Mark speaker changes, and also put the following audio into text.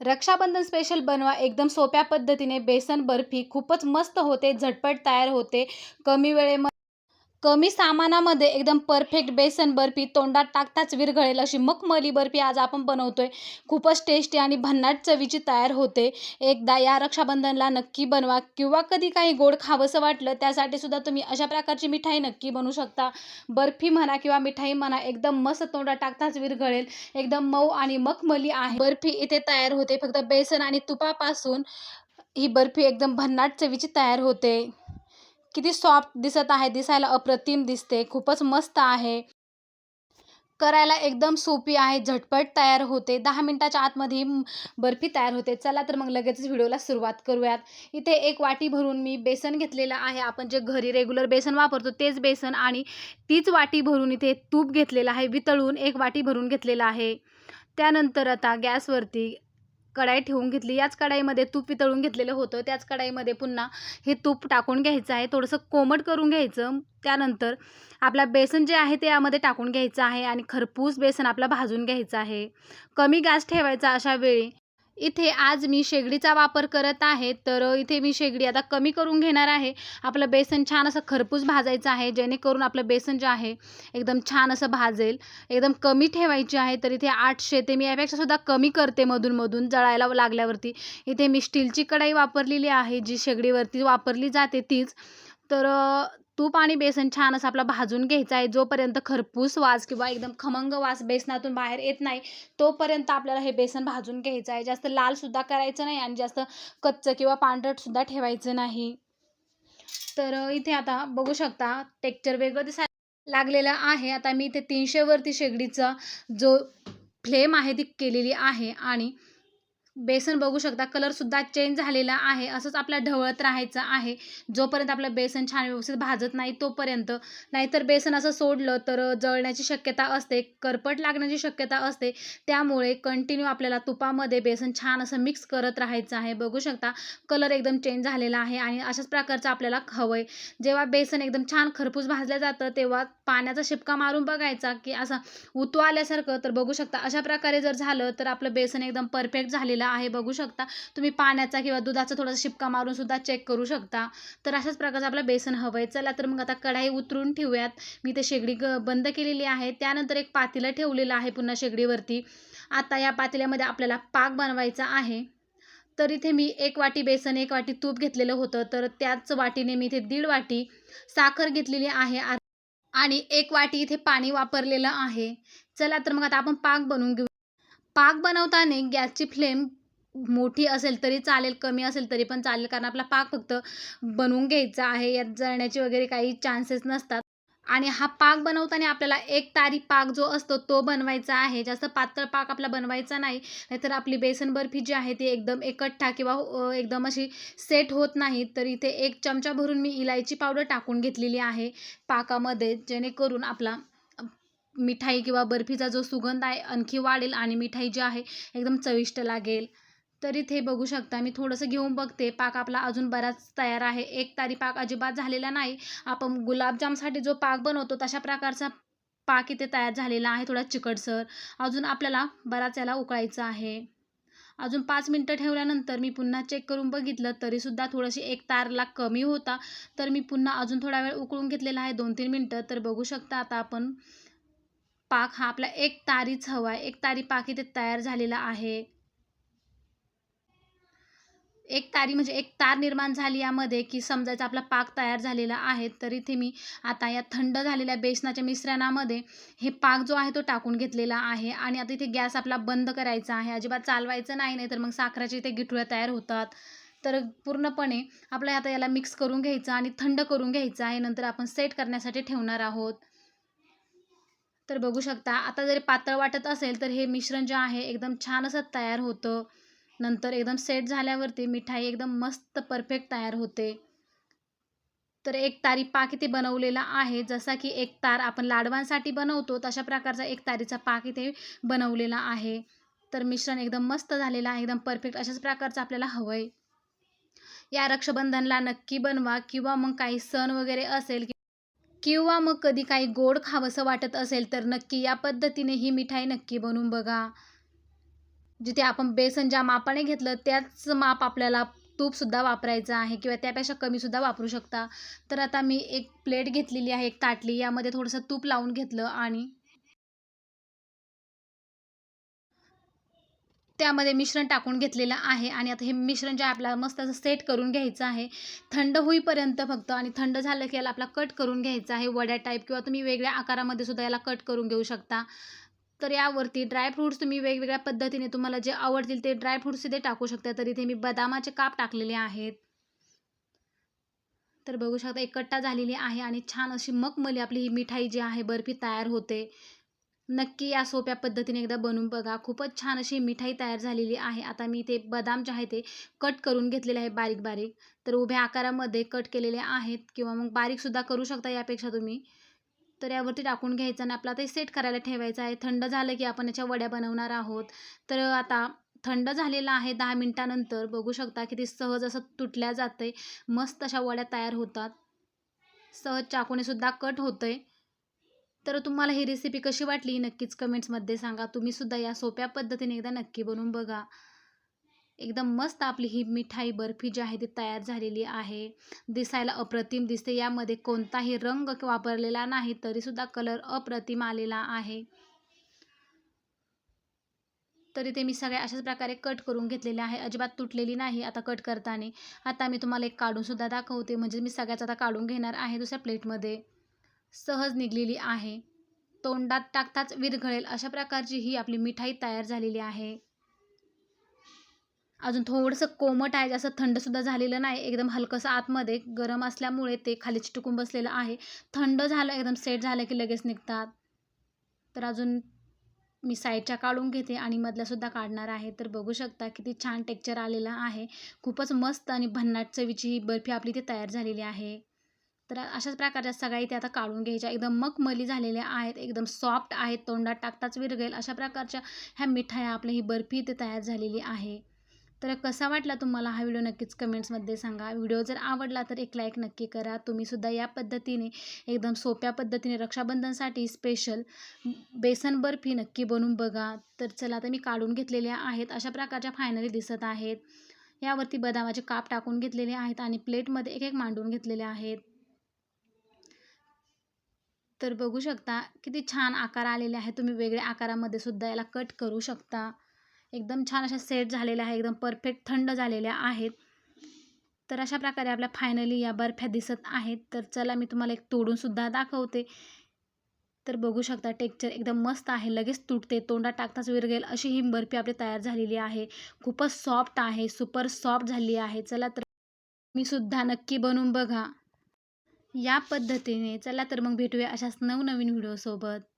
Speaker 1: Rakshabandhan special बनवा एकदम सोप्या पद्धतीने बेसन बर्फी खूपच मस्त होते झटपट तयार होते कमी वेळेमध्ये कमी सामानामध्ये एकदम परफेक्ट बेसन बर्फी तोंडात टाकताच विरघळेल अशी मखमली बर्फी आज आपण बनवतोय. खूपच टेस्टी आणि भन्नाट चवीची तयार होते. एकदा या रक्षाबंधनला नक्की बनवा किंवा कधी काही गोड खावंसं वाटलं त्यासाठी सुद्धा तुम्ही अशा प्रकारची मिठाई नक्की बनवू शकता. बर्फी म्हणा किंवा मिठाई म्हणा एकदम मस्त तोंडात टाकताच विरघळेल. एकदम मऊ आणि मखमली आहे. बर्फी इथे तयार होते. फक्त बेसन आणि तुपापासून ही बर्फी एकदम भन्नाट चवीची तयार होते. किती सॉफ्ट दिसत आहे दिसायला अप्रतिम दिसते खूपच मस्त आहे. करायला एकदम सोपी आहे झटपट तयार होते. दहा मिनटाच्या आतमध्ये बर्फी तयार होते. चला तर मग लगेचच व्हिडिओला सुरुवात करूयात. इथे एक वाटी भरून मी बेसन घेतलेलं आहे. आपण जे घरी रेग्युलर बेसन वापरतो तेच बेसन आणि तीच वाटी भरून इथे तूप घेतलेलं आहे. वितळून एक वाटी भरून घेतलेलं आहे. त्यानंतर आता गॅसवरती कढाई ठेवून घेतली. याच कढाईमध्ये तूप वितळून घेतलेलं होतं. त्याच कढाईमध्ये पुन्हा हे तूप टाकून घ्यायचं आहे. थोडंसं कोमट करून घ्यायचं. त्यानंतर आपला बेसन जे आहे ते यामध्ये टाकून घ्यायचं आहे आणि खरपूस बेसन आपला भाजून घ्यायचं आहे. कमी गॅस ठेवायचा अशा वेळी इथे आज मी शेगडीचा वापर करत आहे तर इथे मी शेगडी आता कमी करून घेणार आहे. आपलं बेसन छान असं खरपूस भाजायचं आहे जेणेकरून आपलं बेसन जे आहे एकदम छान असं भाजेल. एकदम कमी ठेवायची आहे तर इथे आठशे ते मी यापेक्षा सुद्धा कमी करते मधून मधून जळायला लागल्यावरती. इथे मी स्टीलची कढाई वापरलेली आहे जी शेगडीवरती वापरली जाते तीच. तर तूप आणि बेसन छान असं आपला भाजून घ्यायचं आहे. जोपर्यंत खरपूस वास किंवा एकदम खमंग वास बेसनातून बाहेर येत नाही तोपर्यंत आपल्याला हे बेसन भाजून घ्यायचं आहे. जास्त लालसुद्धा करायचं नाही आणि जास्त कच्चं किंवा पांढरटसुद्धा ठेवायचं नाही. तर इथे आता बघू शकता टेक्चर वेगळं दिसायला लागलेलं आहे. आता मी इथे तीनशेवरती शेगडीचा जो फ्लेम आहे ती केलेली आहे आणि बेसन बघू शकता. कलरसुद्धा चेंज झालेला आहे. असंच आपल्या ढवळत राहायचं आहे. जोपर्यंत आपलं बेसन छान व्यवस्थित भाजत नाही तोपर्यंत. नाहीतर बेसन असं सोडलं तर जळण्याची शक्यता असते करपट लागण्याची शक्यता असते. त्यामुळे कंटिन्यू आपल्याला तुपामध्ये बेसन छान असं मिक्स करत राहायचं आहे. बघू शकता कलर एकदम चेंज झालेला आहे आणि अशाच प्रकारचं आपल्याला हवं आहे जेव्हा बेसन एकदम छान खरपूस भाजलं जातं तेव्हा पाण्याचा शिपका मारून बघायचा की असा उतू आल्यासारखं. तर बघू शकता अशा प्रकारे जर झालं तर आपलं बेसन एकदम परफेक्ट झालेलं आहे बघू शकता. तुम्ही पाण्याचा किंवा दुधाचा थोडासा शिपका मारून सुद्धा चेक करू शकता. तर अशाच प्रकारचं आपलं बेसन हवं आहे चला तर मग आता कढाई उतरून ठेवूयात. मी ते शेगडी ग बंद केलेली आहे. त्यानंतर एक पातेलं ठेवलेलं आहे पुन्हा शेगडीवरती. आता या पातेल्यामध्ये आपल्याला पाक बनवायचा आहे. तर इथे मी एक वाटी बेसन एक वाटी तूप घेतलेलं होतं. तर त्याच वाटीने मी इथे दीड वाटी साखर घेतलेली आहे. आ- आणि एक वाटी इथे पाणी वापरलेलं आहे. चला तर मग आता आपण पाक बनवून घेऊ. पाक बनवताना गॅसची फ्लेम मोठी असेल तरी चालेल कमी असेल तरी पण चालेल कारण आपला पाक फक्त बनवून घ्यायचा आहे यात जळण्याचे वगैरे काही चान्सेस नसतात. आणि हा पाक बनवताना आपल्याला एक तारी पाक जो असतो तो बनवायचा आहे. जास्त पातळ पाक आपला बनवायचा नाही. नाहीतर आपली बेसन बर्फी जी आहे ती एकदम एकट्ठा किंवा एकदम अशी सेट होत नाही. तर इथे एक चमचा भरून मी इलायची पावडर टाकून घेतलेली आहे पाकामध्ये जेणेकरून आपला मिठाई किंवा बर्फीचा जो सुगंध आहे आणखी वाढेल आणि मिठाई जी आहे एकदम चविष्ट लागेल. तर इथे बघू शकता. मी थोडंसं घेऊन बघते. पाक आपला अजून बराच तयार आहे. एक तारी पाक अजिबात झालेला नाही. आपण गुलाबजामसाठी जो पाक बनवतो तशा प्रकारचा पाक इथे तयार झालेला आहे. थोडा चिकटसर अजून आपल्याला बराच याला उकळायचं आहे. अजून पाच मिनटं ठेवल्यानंतर मी पुन्हा चेक करून बघितलं तरीसुद्धा थोडीशी एक तारला कमी होता. तर मी पुन्हा अजून थोडा वेळ उकळून घेतलेला आहे दोन तीन मिनटं. तर बघू शकता आता आपण पाक हा आपला एक तारीच हवा आहे. एक तारी पाक इथे तयार झालेला आहे. एक तारी म्हणजे एक तार निर्माण झाली यामध्ये की समजायचं आपला पाक तयार झालेला आहे तर इथे मी आता या थंड झालेल्या बेसनाच्या मिश्रणामध्ये हे पाक जो आहे तो टाकून घेतलेला आहे आणि आता इथे गॅस आपला बंद करायचा आहे. अजिबात चालवायचं नाही नाही तर मग साखराचे इथे गिठुळ्या तयार होतात. तर पूर्णपणे आपल्या आता याला मिक्स करून घ्यायचं आणि थंड करून घ्यायचं आहे. नंतर आपण सेट करण्यासाठी ठेवणार आहोत. तर बघू शकता आता जरी पातळ वाटत असेल तर हे मिश्रण जे आहे एकदम छान असं तयार होतं. नंतर एकदम सेट झाल्यावरती मिठाई एकदम मस्त परफेक्ट तयार होते. तर एक तारी पाक इथे बनवलेला आहे. जसा की एक तार आपण लाडवांसाठी बनवतो तशा प्रकारचा एक तारीचा पाक इथे बनवलेला आहे. तर मिश्रण एकदम मस्त झालेलं आहे. एकदम परफेक्ट अशाच प्रकारचं आपल्याला हवं आहे या रक्षाबंधनला नक्की बनवा किंवा मग काही सण वगैरे असेल किंवा मग कधी काही गोड खावंसं वाटत असेल तर नक्की या पद्धतीने ही मिठाई नक्की बनवून बघा. जिथे आपण बेसन ज्या मापाने घेतलं त्याच माप आपल्याला तूपसुद्धा वापरायचं आहे किंवा त्यापेक्षा कमीसुद्धा वापरू शकता. तर आता मी एक प्लेट घेतलेली आहे एक ताटली. यामध्ये थोडंसं तूप लावून घेतलं आणि त्यामध्ये मिश्रण टाकून घेतलेलं आहे. आणि आता हे मिश्रण जे आपल्याला मस्त असं सेट करून घ्यायचं आहे थंड होईपर्यंत फक्त आणि थंड झालं की याला आपला कट करून घ्यायचा आहे. वड्या टाईप किंवा तुम्ही वेगळ्या आकारामध्ये सुद्धा याला कट करून घेऊ शकता. तर यावरती ड्रायफ्रूट्स तुम्ही वेगवेगळ्या पद्धतीने तुम्हाला जे आवडतील ते ड्रायफ्रूट्स इथे टाकू शकता. तर इथे मी बदामाचे काप टाकलेले आहेत. तर बघू शकता एकट्टा झालेली आहे आणि छान अशी मखमली आपली ही मिठाई जी आहे बर्फी तयार होते. नक्की या सोप्या पद्धतीने एकदा बनवून बघा. खूपच छान अशी मिठाई तयार झालेली आहे. आता मी ते बदाम जे आहे ते कट करून घेतलेले आहे बारीक बारीक तर उभ्या आकारामध्ये कट केलेले आहेत किंवा मग बारीकसुद्धा करू शकता यापेक्षा तुम्ही. तर यावरती टाकून घ्यायचं आणि आपला ते सेट करायला ठेवायचं आहे. थंड झालं की आपण याच्या वड्या बनवणार आहोत. तर आता थंड झालेलं आहे दहा मिनटानंतर. बघू शकता की ते सहज असं तुटल्या जातं मस्त अशा वड्या तयार होतात. सहज चाकूनेसुद्धा कट कट होतं तर तुम्हाला ही रेसिपी कशी वाटली? नक्कीच कमेंट्समध्ये सांगा. तुम्हीसुद्धा या सोप्या पद्धतीने एकदा नक्की बनवून बघा. एकदम मस्त आपली ही मिठाई बर्फी जी आहे ती तयार झालेली आहे. दिसायला अप्रतिम दिसते. यामध्ये कोणताही रंग वापरलेला नाही तरीसुद्धा कलर अप्रतिम आलेला आहे. तरी ते मी सगळ्या अशाच प्रकारे कट करून घेतलेले आहे. अजिबात तुटलेली नाही आता कट करताना. आता मी तुम्हाला एक काढूनसुद्धा दाखवते. म्हणजे मी सगळ्याच आता काढून घेणार आहे दुसऱ्या प्लेटमध्ये सहज निघलेली आहे. तोंडात टाकताच विरघळेल अशा प्रकारची ही आपली मिठाई तयार झालेली आहे. अजून थोडंसं कोमट आहे जास्त थंडसुद्धा झालेलं नाही. एकदम हलकंसं आतमध्ये गरम असल्यामुळे ते खाली चिटकून बसलेलं आहे. थंड झालं एकदम सेट झालं की लगेच निघतात. तर अजून मी साईडच्या काढून घेते आणि मधल्यासुद्धा काढणार आहे. तर बघू शकता किती छान टेक्चर आलेलं आहे. खूपच मस्त आणि भन्नाट चवीची ही बर्फी आपली ती तयार झालेली आहे. तर अशाच प्रकारच्या सगळ्या इथे आता काढून घ्यायच्या. एकदम मखमली झालेल्या आहेत एकदम सॉफ्ट आहेत तोंडात टाकताच विरगेल अशा प्रकारच्या ह्या मिठाया आपल्या ही बर्फी इथे तयार झालेली आहे. तर कसा वाटला तुम्हाला हा व्हिडिओ? नक्कीच कमेंट्समध्ये सांगा. व्हिडिओ जर आवडला तर एक लाईक नक्की करा. तुम्हीसुद्धा या पद्धतीने एकदम सोप्या पद्धतीने रक्षाबंधनसाठी स्पेशल बेसन बर्फी नक्की बनवून बघा. तर चला आता मी काढून घेतलेल्या आहेत. अशा प्रकारच्या फायनली दिसत आहेत. यावरती बदामाचे काप टाकून घेतलेले आहेत आणि प्लेटमध्ये एक एक मांडून घेतलेले आहेत. तर बघू शकता किती छान आकार आलेले आहे तुम्ही वेगळ्या आकारामध्ये सुद्धा याला कट करू शकता. एकदम छान अशा सेट झालेल्या आहे एकदम परफेक्ट थंड झालेल्या आहेत. तर अशा प्रकारे आपल्या फायनली या बर्फ्या दिसत आहेत. तर चला मी तुम्हाला एक तोडूनसुद्धा दाखवते. तर बघू शकता टेक्चर एकदम मस्त आहे. लगेच तुटते तोंडात टाकताच विरगेल अशी ही बर्फी आपली तयार झालेली आहे. खूपच सॉफ्ट आहे सुपर सॉफ्ट झाली आहे. चला तर मी सुद्धा नक्की बनवून बघा. या पद्धतीने. चला तर मग भेटूया अशाच नवनवीन व्हिडिओसोबत